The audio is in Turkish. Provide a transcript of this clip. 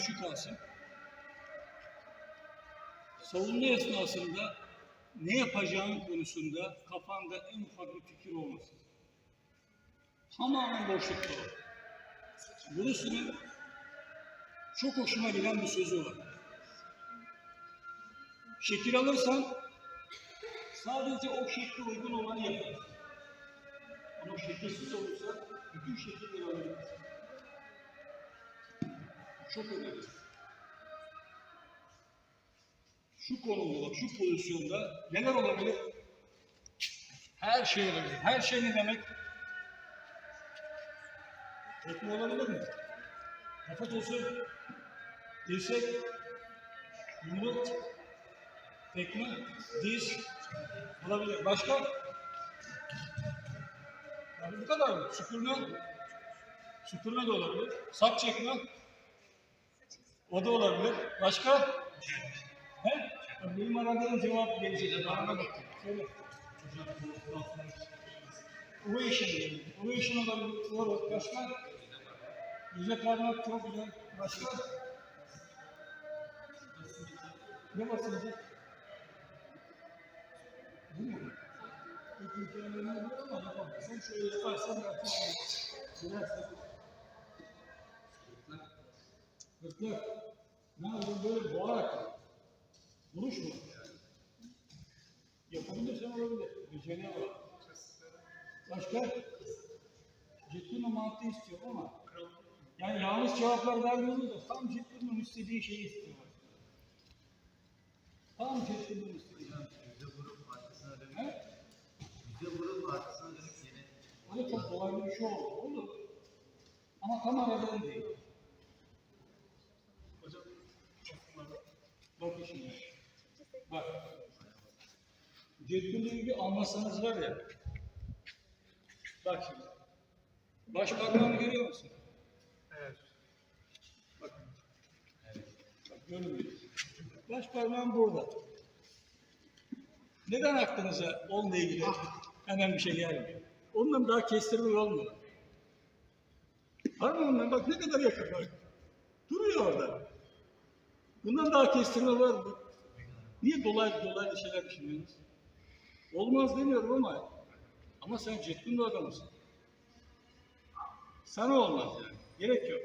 şu. Savunma esnasında ne yapacağın konusunda kafanda en ufak bir fikir olmasın. Tamamen boşlukta ol. Bruce'un çok hoşuma giden bir sözü var. Şekil alırsan sadece o şekle uygun olanı yaparsın. Ama şekilsiz olursa bütün şekilleri alabilirsin. Çok önemli. Şu konumda, şu pozisyonda neler olabilir? Her şey olabilir. Her şey ne demek? Tekme olabilir mi? Kafa tozu, dirsek, yumruk, tekme, diz olabilir. Başka? Yani bu kadar mı? Süpürme, süpürme de olabilir. Sak çekme, o da olabilir. Başka? He? Benim aradığım cevap gelecek. Bana bakın. Söyle. Ovation. Ovation olabilir. Doğru. Başka? Yüze parmak çok güzel. Başka? Ne basılacak? Bu mu? Ülkelerini biliyorum ama yapamazsın. Şöyle yaparsan yapamazsın. Biraz Gırtlak. Ne yapayım böyle boğarak. Vuruş mu? Yapabilirsen olabilir. Beceriye var. Başka? Ciddi mantığı istiyor ama yani yanlış cevaplar vermiyoruz da tam Ciddi'nin istediği şeyi istiyorlar. Tam Ciddi'nin istediği şeyi. Yüze vurup arkasına dönüp, He? yüze vurup arkasına dönüp yine O da çok kolay bir şey oldu. Olur. Ama tam aradan değil. Bak şimdi. Bak. Ciddi'yle bir anlasanız var ya. Bak şimdi. Baş parmağını görüyor musun? Evet. Bak. Bak görünmüyor. Baş parmağım burada. Neden aklınıza onunla ilgili hemen bir şey gelmiyor? Ondan daha kestirme olmuyor. Parmağımdan bak ne kadar yakın bak. Duruyor orada. Bundan daha kestirme var mı? Niye dolaylı dolaylı şeyler düşünüyorsunuz? Olmaz demiyorum ama ama sen ciddi bir adamsın. Sana olmaz yani. Gerek yok.